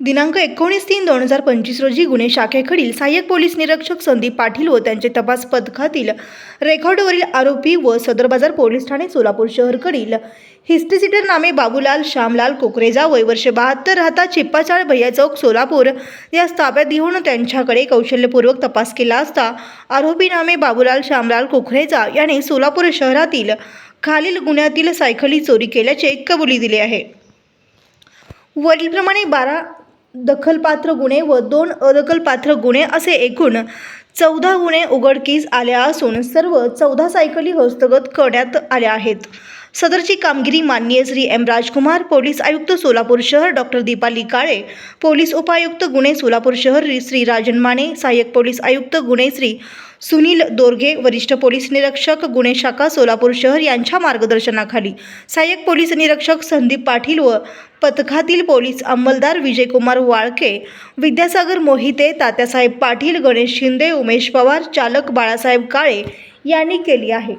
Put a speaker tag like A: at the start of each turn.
A: दिनांक एकोणीस तीन दोन हजार पंचवीस रोजी गुन्हे शाखेकडील सहाय्यक पोलीस निरीक्षक संदीप पाटील व त्यांचे तपास पथकातील रेकॉर्डवरील आरोपी व सदर बाजार पोलीस ठाणे सोलापूर शहरकडील हिस्ट्रीसिटर नामे बाबूलाल श्यामलाल कोकरेजा वय वर्ष बहात्तर राहता चिप्पाचाळ भैया चौक सोलापूर या ताब्यात घेऊन त्यांच्याकडे कौशल्यपूर्वक तपास केला असता आरोपी नामे बाबूलाल श्यामलाल कोकरेजा याने सोलापूर शहरातील खालील गुन्ह्यातील सायकली चोरी केल्याचे कबुली दिले आहे. वरीलप्रमाणे बारा दखलपात्र गुन्हे व दोन अदखलपात्र गुन्हे असे एकूण चौदा गुन्हे उघडकीस आल्या असून सर्व चौदा सायकली हस्तगत करण्यात आल्या आहेत. सदरची कामगिरी माननीय श्री एम राजकुमार पोलीस आयुक्त सोलापूर शहर डॉक्टर दीपाली काळे पोलीस उपायुक्त गुणे सोलापूर शहर श्री राजन माने सहाय्यक पोलीस आयुक्त गुणे श्री सुनील दोरगे वरिष्ठ पोलीस निरीक्षक गुन्हे शाखा सोलापूर शहर यांच्या मार्गदर्शनाखाली सहाय्यक पोलीस निरीक्षक संदीप पाटील व पथकातील पोलीस अंमलदार विजयकुमार वाळके विद्यासागर मोहिते तात्यासाहेब पाटील गणेश शिंदे उमेश पवार चालक बाळासाहेब काळे यांनी केली आहे.